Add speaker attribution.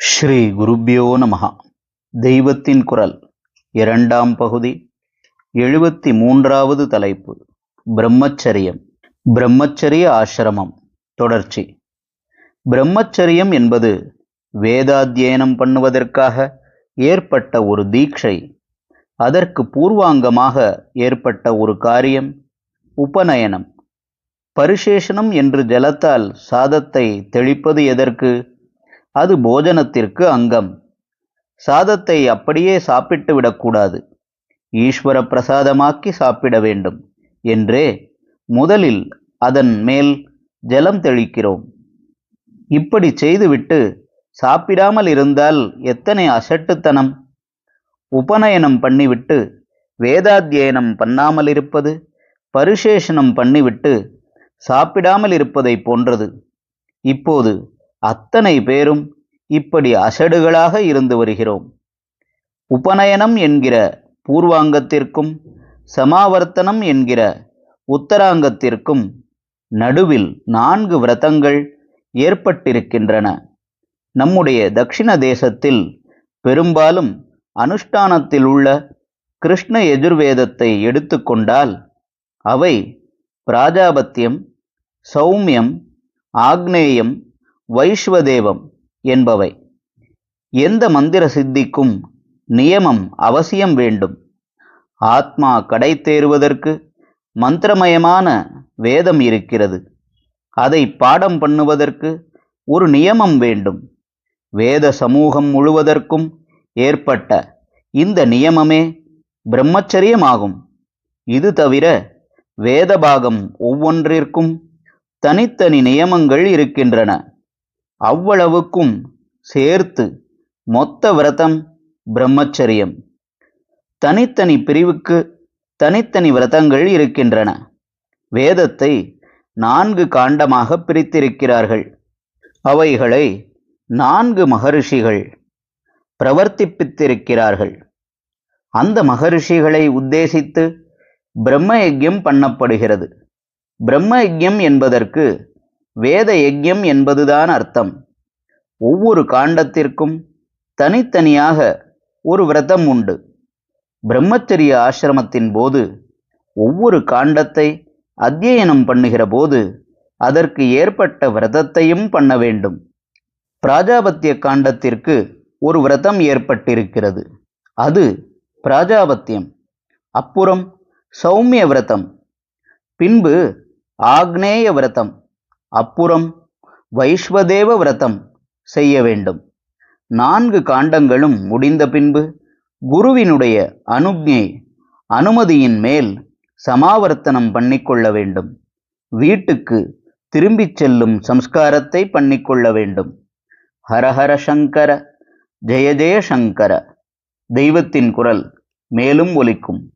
Speaker 1: ஸ்ரீ குருப்பியோ நமஹா. தெய்வத்தின் குரல் இரண்டாம் பகுதி எழுபத்தி மூன்றாவது தலைப்பு பிரம்மச்சரியம் பிரம்மச்சரிய ஆசிரமம் தொடர்ச்சி. பிரம்மச்சரியம் என்பது வேதாத்தியனம் பண்ணுவதற்காக ஏற்பட்ட ஒரு தீட்சை அதற்கு பூர்வாங்கமாக ஏற்பட்ட ஒரு காரியம் உபநயனம். பரிசேஷனம் என்று ஜலத்தால் சாதத்தை தெளிப்பது எதற்கு? அது போஜனத்திற்கு அங்கம். சாதத்தை அப்படியே சாப்பிட்டு விடக்கூடாது. ஈஸ்வர பிரசாதமாக்கி சாப்பிட வேண்டும் என்றே முதலில் அதன் மேல் ஜலம் தெளிக்கிறோம். இப்படி செய்துவிட்டு சாப்பிடாமல் இருந்தால் எத்தனை அசட்டுத்தனம்? உபநயனம் பண்ணிவிட்டு வேதாத்தியனம் பண்ணாமல் இருப்பது பரிசேஷனம் பண்ணிவிட்டு சாப்பிடாமல் இருப்பதை போன்றது. இப்போது அத்தனை பேரும் இப்படி அசடுகளாக இருந்து வருகிறோம். உபநயனம் என்கிற பூர்வாங்கத்திற்கும் சமாவர்த்தனம் என்கிற உத்தராங்கத்திற்கும் நடுவில் நான்கு விரதங்கள் ஏற்பட்டிருக்கின்றன. நம்முடைய தக்ஷிண தேசத்தில் பெரும்பாலும் அனுஷ்டானத்தில் உள்ள கிருஷ்ண எஜுர்வேதத்தை எடுத்துக்கொண்டால் அவை பிராஜாபத்தியம் சௌமியம் ஆக்னேயம் வைஸ்வதேவம் என்பவை. எந்த மந்திர சித்திக்கும் நியமம் அவசியம் வேண்டும். ஆத்மா கடை தேறுவதற்கு மந்திரமயமான வேதம் இருக்கிறது. அதை பாடம் பண்ணுவதற்கு ஒரு நியமம் வேண்டும். வேத சமூகம் முழுவதற்கும் ஏற்பட்ட இந்த நியமமே பிரம்மச்சரியமாகும். இது தவிர வேதபாகம் ஒவ்வொன்றிற்கும் தனித்தனி நியமங்கள் இருக்கின்றன. அவ்வளவுக்கும் சேர்த்து மொத்த விரதம் பிரம்மச்சரியம். தனித்தனி பிரிவுக்கு தனித்தனி விரதங்கள் இருக்கின்றன. வேதத்தை நான்கு காண்டமாக பிரித்திருக்கிறார்கள். அவைகளை நான்கு மகரிஷிகள் பிரவர்த்திப்பித்திருக்கிறார்கள். அந்த மகரிஷிகளை உத்தேசித்து பிரம்ம யஜ்யம் பண்ணப்படுகிறது. பிரம்ம யஜ்யம் என்பதற்கு வேத யஜ்யம் என்பதுதான் அர்த்தம். ஒவ்வொரு காண்டத்திற்கும் தனித்தனியாக ஒரு விரதம் உண்டு. பிரம்மச்சரிய ஆசிரமத்தின் போது ஒவ்வொரு காண்டத்தை அத்தியனம் பண்ணுகிற போது அதற்கு ஏற்பட்ட விரதத்தையும் பண்ண வேண்டும். பிராஜாபத்திய காண்டத்திற்கு ஒரு விரதம் ஏற்பட்டிருக்கிறது. அது பிராஜாபத்தியம். அப்புறம் சௌமிய விரதம். பின்பு ஆக்னேய விரதம். அப்புறம் வைஷ்வதேவ விரதம் செய்ய வேண்டும். நான்கு காண்டங்களும் முடிந்த பின்பு குருவினுடைய அனுக்ஞை அனுமதியின் மேல் சமாவர்த்தனம் பண்ணிக்கொள்ள வேண்டும். வீட்டுக்கு திரும்பிச் செல்லும் சம்ஸ்காரத்தை பண்ணிக்கொள்ள வேண்டும். ஹரஹர சங்கர ஜெய ஜெய சங்கர தெய்வத்தின் குரல் மேலும் ஒலிக்கும்.